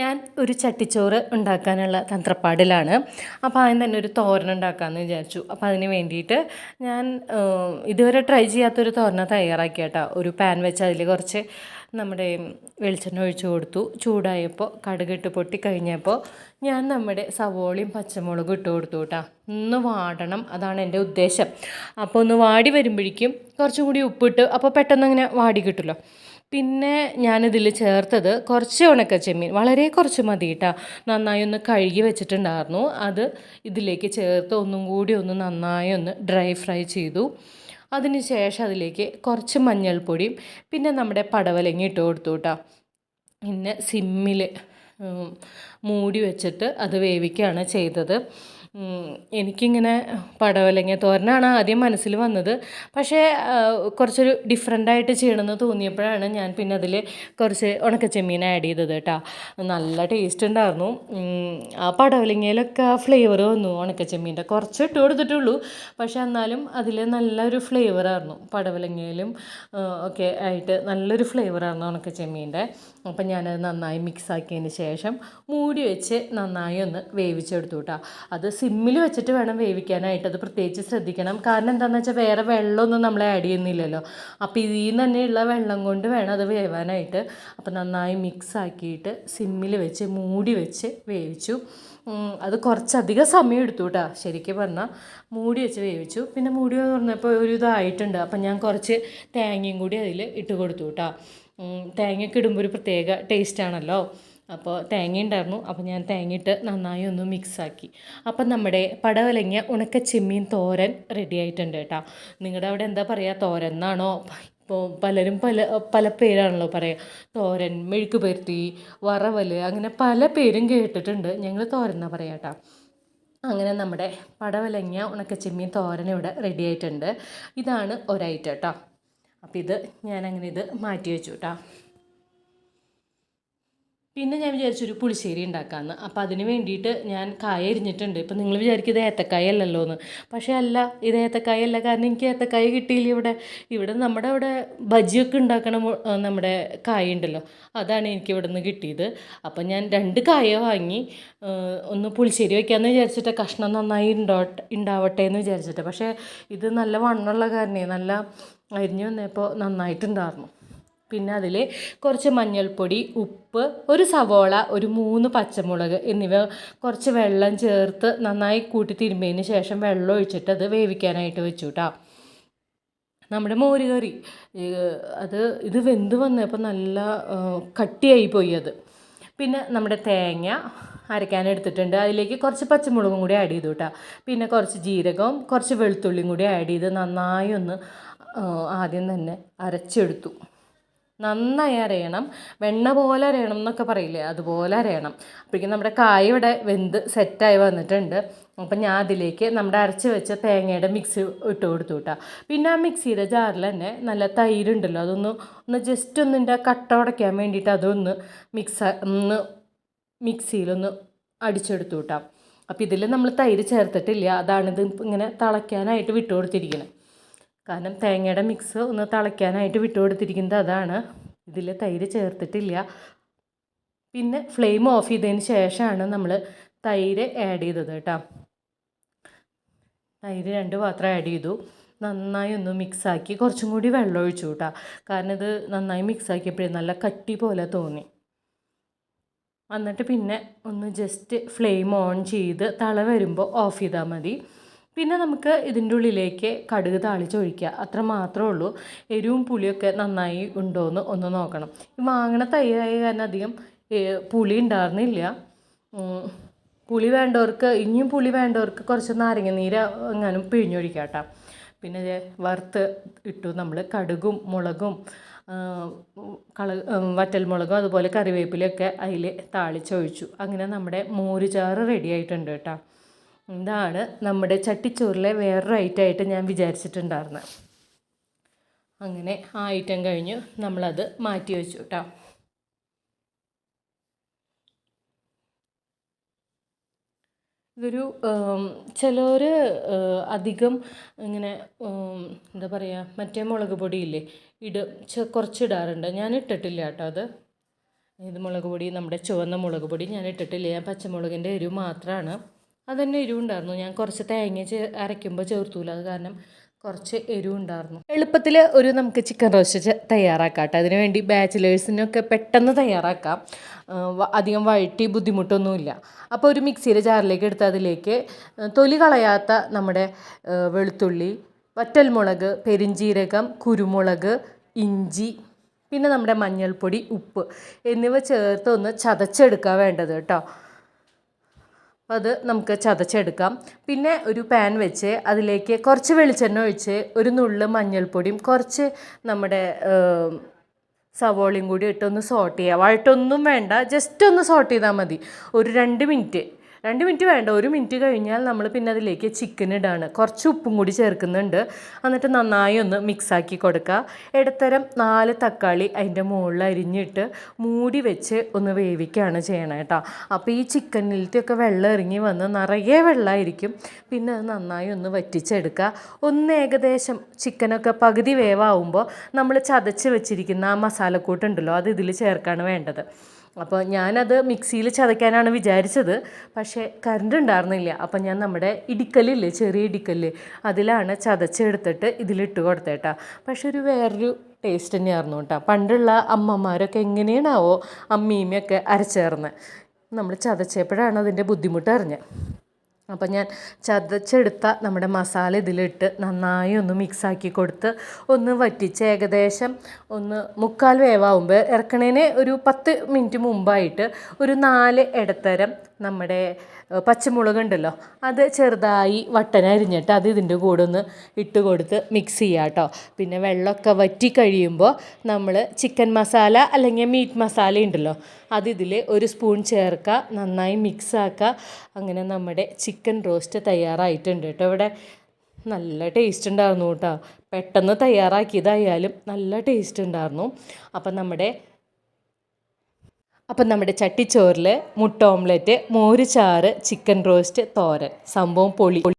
ഞാൻ ഒരു ചട്ടിച്ചോറ് ഉണ്ടാക്കാനുള്ള തന്ത്രപ്പാടിലാണ്. അപ്പോൾ ആദ്യം തന്നെ ഒരു തോരൻ ഉണ്ടാക്കാമെന്ന് വിചാരിച്ചു. അപ്പോൾ അതിന് വേണ്ടിയിട്ട് ഞാൻ ഇതുവരെ ട്രൈ ചെയ്യാത്തൊരു തോരന തയ്യാറാക്കി കേട്ടോ. ഒരു പാൻ വെച്ച് അതിൽ കുറച്ച് നമ്മുടെ വെളിച്ചെണ്ണ ഒഴിച്ചു കൊടുത്തു. ചൂടായപ്പോൾ കടുകിട്ട് പൊട്ടി കഴിഞ്ഞപ്പോൾ ഞാൻ നമ്മുടെ സവോളയും പച്ചമുളകും ഇട്ട് കൊടുത്തു കേട്ടോ. ഒന്ന് വാടണം അതാണ് എന്റെ ഉദ്ദേശം. അപ്പോൾ ഒന്ന് വാടി വരുമ്പോഴേക്കും കുറച്ചും കൂടി ഉപ്പിട്ട് അപ്പോൾ പെട്ടെന്ന് അങ്ങനെ വാടി കിട്ടുമല്ലോ. പിന്നെ ഞാനിതിൽ ചേർത്തത് കുറച്ച് ഉണക്ക ചെമ്മീൻ വളരെ കുറച്ച് മതി കേട്ടോ നന്നായി ഒന്ന് കഴുകി വെച്ചിട്ടുണ്ടായിരുന്നു. അത് ഇതിലേക്ക് ചേർത്ത് ഒന്നും കൂടി ഒന്ന് നന്നായി ഒന്ന് ഡ്രൈ ഫ്രൈ ചെയ്തു. അതിന് ശേഷം അതിലേക്ക് കുറച്ച് മഞ്ഞൾപ്പൊടിയും പിന്നെ നമ്മുടെ പടവലങ്ങി ഇട്ട് കൊടുത്തു കേട്ടോ പിന്നെ സിമ്മിൽ മൂടി വെച്ചിട്ട് അത് വേവിക്കുകയാണ് ചെയ്തത്. എനിക്കിങ്ങനെ പടവലങ്ങ തോരനാണ് ആദ്യം മനസ്സിൽ വന്നത്. പക്ഷേ കുറച്ചൊരു ഡിഫറെന്റായിട്ട് ചെയ്യണമെന്ന് തോന്നിയപ്പോഴാണ് ഞാൻ പിന്നെ അതിൽ കുറച്ച് ഉണക്കച്ചെമ്മീൻ ആഡ് ചെയ്തത് കേട്ടോ. നല്ല ടേസ്റ്റ് ഉണ്ടായിരുന്നു. ആ പടവലങ്ങയിലൊക്കെ ആ ഫ്ലേവർ വന്നു ഉണക്കച്ചെമ്മീന്റെ. കുറച്ച് ഇട്ട് കൊടുത്തിട്ടുള്ളൂ. പക്ഷേ എന്നാലും അതിൽ നല്ലൊരു ഫ്ലേവറായിരുന്നു പടവലങ്ങയിലും ഒക്കെ ആയിട്ട് നല്ലൊരു ഫ്ലേവറായിരുന്നു ഉണക്കച്ചെമ്മീന്റെ. അപ്പം ഞാനത് നന്നായി മിക്സ് ആക്കിയതിന് ശേഷം മൂടി വെച്ച് നന്നായി ഒന്ന് വേവിച്ചെടുത്തു കേട്ടോ. അത് സിമ്മിൽ വെച്ചിട്ട് വേണം വേവിക്കാനായിട്ട്. അത് പ്രത്യേകിച്ച് ശ്രദ്ധിക്കണം. കാരണം എന്താണെന്ന് വെച്ചാൽ വേറെ വെള്ളമൊന്നും നമ്മൾ ആഡ് ചെയ്യുന്നില്ലല്ലോ. അപ്പോൾ ഇതിൽ നിന്ന് തന്നെയുള്ള വെള്ളം കൊണ്ട് വേണം അത് വേവാനായിട്ട്. അപ്പോൾ നന്നായി മിക്സ് ആക്കിയിട്ട് സിമ്മിൽ വെച്ച് മൂടി വെച്ച് വേവിച്ചു. അത് കുറച്ചധികം സമയം എടുത്തു കേട്ടോ ശരിക്കും പറഞ്ഞാൽ മൂടി വെച്ച് വേവിച്ചു. പിന്നെ മൂടി തുറന്നപ്പോൾ ഒരു ഇതായിട്ടുണ്ട്. അപ്പം ഞാൻ കുറച്ച് തേങ്ങയും കൂടി അതിൽ ഇട്ട് കൊടുത്തു കേട്ടോ തേങ്ങയൊക്കെ ഇടുമ്പോൾ ഒരു പ്രത്യേക ടേസ്റ്റ് ആണല്ലോ. അപ്പോൾ തേങ്ങ ഉണ്ടായിരുന്നു. അപ്പോൾ ഞാൻ തേങ്ങയിട്ട് നന്നായി ഒന്ന് മിക്സാക്കി അപ്പം നമ്മുടെ പടവലങ്ങ ഉണക്ക ചെമ്മീൻ തോരൻ റെഡി ആയിട്ടുണ്ട് കേട്ടോ. നിങ്ങളുടെ അവിടെ എന്താ പറയുക? തോരൻ എന്നാണോ? ഇപ്പോൾ പലരും പല പല പേരാണല്ലോ പറയുക. തോരൻ മെഴുക്ക് പരുത്തി വറവൽ അങ്ങനെ പല പേരും കേട്ടിട്ടുണ്ട്. ഞങ്ങൾ തോരൻ എന്നാ പറയാം കേട്ടോ. അങ്ങനെ നമ്മുടെ പടവലങ്ങ ഉണക്ക ചെമ്മീൻ തോരൻ ഇവിടെ റെഡി ആയിട്ടുണ്ട്. ഇതാണ് ഒരൈറ്റം കേട്ടോ. അപ്പോൾ ഇത് ഞാനങ്ങനെ ഇത് മാറ്റി വെച്ചു കേട്ടോ. പിന്നെ ഞാൻ വിചാരിച്ചു ഒരു പുളിശ്ശേരി ഉണ്ടാക്കാമെന്ന് അപ്പോൾ അതിന് വേണ്ടിയിട്ട് ഞാൻ കായ എരിഞ്ഞിട്ടുണ്ട്. ഇപ്പം നിങ്ങൾ വിചാരിക്കും ഇത് ഏത്തക്കായ അല്ലല്ലോ എന്ന് പക്ഷേ അല്ല ഇത് ഏത്തക്കായ അല്ല കാരണം എനിക്ക് ഏത്തക്കായ കിട്ടിയില്ല ഇവിടെ. ഇവിടെ നമ്മുടെ അവിടെ ബജിയൊക്കെ ഉണ്ടാക്കണ നമ്മുടെ കായ ഉണ്ടല്ലോ അതാണ് എനിക്ക് ഇവിടെ നിന്ന് കിട്ടിയത്. അപ്പം ഞാൻ രണ്ട് കായ വാങ്ങി. ഒന്ന് പുളിശ്ശേരി വയ്ക്കാമെന്ന് വിചാരിച്ചിട്ട് കഷ്ണം നന്നായി ഉണ്ടോട്ടെ ഉണ്ടാവട്ടെ എന്ന് വിചാരിച്ചിട്ട്. പക്ഷേ ഇത് നല്ല വണ്ണമുള്ള കാരണേ നല്ല അരിഞ്ഞു വന്നപ്പോൾ നന്നായിട്ടുണ്ടായിരുന്നു പിന്നെ അതിൽ കുറച്ച് മഞ്ഞൾപ്പൊടി ഉപ്പ് ഒരു സവോള ഒരു മൂന്ന് പച്ചമുളക് എന്നിവ കുറച്ച് വെള്ളം ചേർത്ത് നന്നായി കൂട്ടി തിരുമ്പിയതിന് ശേഷം വെള്ളം ഒഴിച്ചിട്ട് അത് വേവിക്കാനായിട്ട് വെച്ചു കേട്ടോ നമ്മുടെ മോര് കറി അത് ഇത് വെന്ത് വന്നപ്പോൾ നല്ല കട്ടിയായി പോയി അത്. പിന്നെ നമ്മുടെ തേങ്ങ അരയ്ക്കാൻ എടുത്തിട്ടുണ്ട്. അതിലേക്ക് കുറച്ച് പച്ചമുളകും കൂടി ആഡ് ചെയ്തു കേട്ടോ പിന്നെ കുറച്ച് ജീരകവും കുറച്ച് വെളുത്തുള്ളിയും കൂടി ആഡ് ചെയ്ത് നന്നായി ഒന്ന് ആദ്യം തന്നെ അരച്ചെടുത്തു. നന്നായി അരയണം വെണ്ണ പോലെ അരയണം എന്നൊക്കെ പറയില്ലേ? അതുപോലെ അരയണം. അപ്പോഴേക്കും നമ്മുടെ കായ ഇവിടെ വെന്ത് സെറ്റായി വന്നിട്ടുണ്ട്. അപ്പം ഞാൻ അതിലേക്ക് നമ്മുടെ അരച്ച് വെച്ച തേങ്ങയുടെ മിക്സ് ഇട്ട് കൊടുത്തു കേട്ടോ. പിന്നെ ആ മിക്സിയുടെ ജാറിൽ തന്നെ നല്ല തൈരുണ്ടല്ലോ. അതൊന്ന് ഒന്ന് ജസ്റ്റ് ഒന്ന് എന്റെ കട്ട ഉടയ്ക്കാൻ വേണ്ടിയിട്ട് അതൊന്ന് മിക്സ് ഒന്ന് മിക്സിയിലൊന്ന് അടിച്ചെടുത്തു കേട്ടോ. അപ്പോൾ ഇതിൽ നമ്മൾ തൈര് ചേർത്തിട്ടില്ല. അതാണിത് ഇങ്ങനെ തിളയ്ക്കാനായിട്ട് വിട്ടു കൊടുത്തിരിക്കുന്നത് കാരണം തേങ്ങയുടെ മിക്സ് ഒന്ന് തിളയ്ക്കാനായിട്ട് വിട്ടു കൊടുത്തിരിക്കുന്നത് അതാണ്. ഇതിൽ തൈര് ചേർത്തിട്ടില്ല. പിന്നെ ഫ്ലെയിം ഓഫ് ചെയ്തതിന് ശേഷമാണ് നമ്മൾ തൈര് ആഡ് ചെയ്തത് കേട്ടോ. തൈര് രണ്ട് പാത്രം ആഡ് ചെയ്തു. നന്നായി ഒന്ന് മിക്സാക്കി കുറച്ചും കൂടി വെള്ളം ഒഴിച്ചു കേട്ടോ. കാരണം ഇത് നന്നായി മിക്സാക്കിയപ്പോഴേ നല്ല കട്ടി പോലെ തോന്നി. എന്നിട്ട് പിന്നെ ഒന്ന് ജസ്റ്റ് ഫ്ലെയിം ഓൺ ചെയ്ത് തള വരുമ്പോൾ ഓഫ് ചെയ്താൽ മതി. പിന്നെ നമുക്ക് ഇതിന്റെ ഉള്ളിലേക്ക് കടുക് താളിച്ചൊഴിക്കുക. അത്ര മാത്രമേ ഉള്ളൂ. എരിവും പുളിയൊക്കെ നന്നായി ഉണ്ടോ എന്ന് ഒന്ന് നോക്കണം. വാങ്ങണ തൈരായ കാരണം അധികം പുളി ഉണ്ടായിരുന്നില്ല പുളി വേണ്ടവർക്ക് ഇനിയും പുളി വേണ്ടവർക്ക് കുറച്ച് നാരങ്ങ നീര് എങ്ങാനും പിഴിഞ്ഞൊഴിക്കാം കേട്ടോ. പിന്നെ വറുത്ത് ഇട്ടു നമ്മൾ കടുകും മുളകും കള വറ്റൽമുളകും അതുപോലെ കറിവേപ്പിലയൊക്കെ അതിൽ താളിച്ചൊഴിച്ചു. അങ്ങനെ നമ്മുടെ മോരുചാറ് റെഡി ആയിട്ടുണ്ട് കേട്ടോ. ഇതാണ് നമ്മുടെ ചട്ടിച്ചോറിലെ വേറൊരു ഐറ്റമായിട്ട് ഞാൻ വിചാരിച്ചിട്ടുണ്ടായിരുന്നത് അങ്ങനെ ആ ഐറ്റം കഴിഞ്ഞു നമ്മളത് മാറ്റി വെച്ചു കേട്ടോ ഇതൊരു ചിലർ അധികം ഇങ്ങനെ എന്താ പറയുക മറ്റേ മുളക് പൊടിയില്ലേ ഇട് കുറച്ച് കുറച്ചിടാറുണ്ട്. ഞാൻ ഇട്ടിട്ടില്ല കേട്ടോ അത്. ഇത് മുളക് പൊടി? നമ്മുടെ ചുവന്ന മുളക് പൊടി ഞാൻ ഇട്ടിട്ടില്ല. ഞാൻ പച്ചമുളകിന്റെ എരിവ് മാത്രമാണ് അതന്നെ എരിവുണ്ടായിരുന്നു. ഞാൻ കുറച്ച് തേങ്ങ അരയ്ക്കുമ്പോൾ ചേർത്തൂല. അത് കാരണം കുറച്ച് എരിവുണ്ടായിരുന്നു. എളുപ്പത്തിൽ ഒരു നമുക്ക് ചിക്കൻ റോസ്റ്റ് തയ്യാറാക്കാം കേട്ടോ അതിന് വേണ്ടി ബാച്ചിലേഴ്സിനൊക്കെ പെട്ടെന്ന് തയ്യാറാക്കാം. അധികം വഴറ്റി ബുദ്ധിമുട്ടൊന്നുമില്ല. അപ്പോൾ ഒരു മിക്സിയുടെ ജാറിലേക്ക് എടുത്ത് അതിലേക്ക് തൊലി കളയാത്ത നമ്മുടെ വെളുത്തുള്ളി വറ്റൽമുളക് പെരിഞ്ജീരകം കുരുമുളക് ഇഞ്ചി പിന്നെ നമ്മുടെ മഞ്ഞൾപ്പൊടി ഉപ്പ് എന്നിവ ചേർത്ത് ഒന്ന് ചതച്ചെടുക്കുക വേണ്ടത് കേട്ടോ. അത് നമുക്ക് ചതച്ചെടുക്കാം. പിന്നെ ഒരു പാൻ വെച്ച് അതിലേക്ക് കുറച്ച് വെളിച്ചെണ്ണ ഒഴിച്ച് ഒരു നുള്ള് മഞ്ഞൾപ്പൊടിയും കുറച്ച് നമ്മുടെ സവോളയും കൂടി ഇട്ടൊന്ന് സോട്ട് ചെയ്യുക വഴട്ടൊന്നും വേണ്ട ജസ്റ്റ് ഒന്ന് സോട്ട് ചെയ്താൽ മതി. ഒരു രണ്ട് മിനിറ്റ് രണ്ട് മിനിറ്റ് വേണ്ട ഒരു മിനിറ്റ് കഴിഞ്ഞാൽ നമ്മൾ പിന്നെ അതിലേക്ക് ചിക്കൻ ഇടാണ്. കുറച്ച് ഉപ്പും കൂടി ചേർക്കുന്നുണ്ട്. എന്നിട്ട് നന്നായി ഒന്ന് മിക്സാക്കി കൊടുക്കുക ഇടത്തരം നാല് തക്കാളി അതിന്റെ മുകളിൽ അരിഞ്ഞിട്ട് മൂടി വെച്ച് ഒന്ന് വേവിക്കുകയാണ് ചെയ്യണം കേട്ടോ അപ്പോൾ ഈ ചിക്കനിലത്തെയൊക്കെ വെള്ളം ഇറങ്ങി വന്ന് നിറയെ വെള്ളമായിരിക്കും പിന്നെ അത് നന്നായി ഒന്ന് വറ്റിച്ചെടുക്കുക ഒന്ന് ഏകദേശം ചിക്കനൊക്കെ പകുതി വേവാകുമ്പോൾ നമ്മൾ ചതച്ച് വെച്ചിരിക്കുന്ന ആ മസാലക്കൂട്ടുണ്ടല്ലോ അത് ഇതിൽ ചേർക്കാണ് വേണ്ടത്. അപ്പോൾ ഞാനത് മിക്സിയിൽ ചതയ്ക്കാനാണ് വിചാരിച്ചത്. പക്ഷേ കറണ്ട് ഉണ്ടായിരുന്നില്ല. അപ്പം ഞാൻ നമ്മുടെ ഇടിക്കല്ലില്ലേ ചെറിയ ഇടിക്കല്ല് അതിലാണ് ചതച്ചെടുത്തിട്ട് ഇതിലിട്ട് കൊടുത്തേട്ടാ. പക്ഷെ ഒരു വേറൊരു ടേസ്റ്റ് തന്നെയായിരുന്നു കേട്ടോ. പണ്ടുള്ള അമ്മമാരൊക്കെ എങ്ങനെയാണാവോ അമ്മീമ്മയൊക്കെ അരച്ചേർന്ന്. നമ്മൾ ചതച്ചപ്പോഴാണ് അതിന്റെ ബുദ്ധിമുട്ട് അറിഞ്ഞത്. അപ്പം ഞാൻ ചതച്ചെടുത്ത നമ്മുടെ മസാല ഇതിലിട്ട് നന്നായി ഒന്ന് മിക്സാക്കി കൊടുത്ത് ഒന്ന് വറ്റിച്ച് ഏകദേശം ഒന്ന് മുക്കാൽ വേവാകുമ്പോൾ ഇറക്കണേന് ഒരു പത്ത് മിനിറ്റ് മുമ്പായിട്ട് ഒരു നാല് ഇടത്തരം നമ്മുടെ പച്ചമുളക് ഉണ്ടല്ലോ അത് ചെറുതായി വട്ടനരിഞ്ഞിട്ട് അത് ഇതിന്റെ കൂടെ ഒന്ന് ഇട്ട് കൊടുത്ത് മിക്സ് ചെയ്യുക കേട്ടോ പിന്നെ വെള്ളമൊക്കെ വറ്റി കഴിയുമ്പോൾ നമ്മൾ ചിക്കൻ മസാല അല്ലെങ്കിൽ മീറ്റ് മസാല ഉണ്ടല്ലോ അത് ഇതിൽ ഒരു സ്പൂൺ ചേർക്കുക നന്നായി മിക്സ് ആക്കുക. അങ്ങനെ നമ്മുടെ ചിക്കൻ റോസ്റ്റ് തയ്യാറായിട്ടുണ്ട് കേട്ടോ ഇവിടെ നല്ല ടേസ്റ്റ് ഉണ്ടായിരുന്നു കേട്ടോ പെട്ടെന്ന് തയ്യാറാക്കിയതായാലും നല്ല ടേസ്റ്റ് ഉണ്ടായിരുന്നു. അപ്പം നമ്മുടെ അപ്പം നമ്മുടെ ചട്ടിച്ചോറിൽ മുട്ട ഓംലെറ്റ് മോര് ചാറ് ചിക്കൻ റോസ്റ്റ് തോരൻ. സംഭവം പൊളി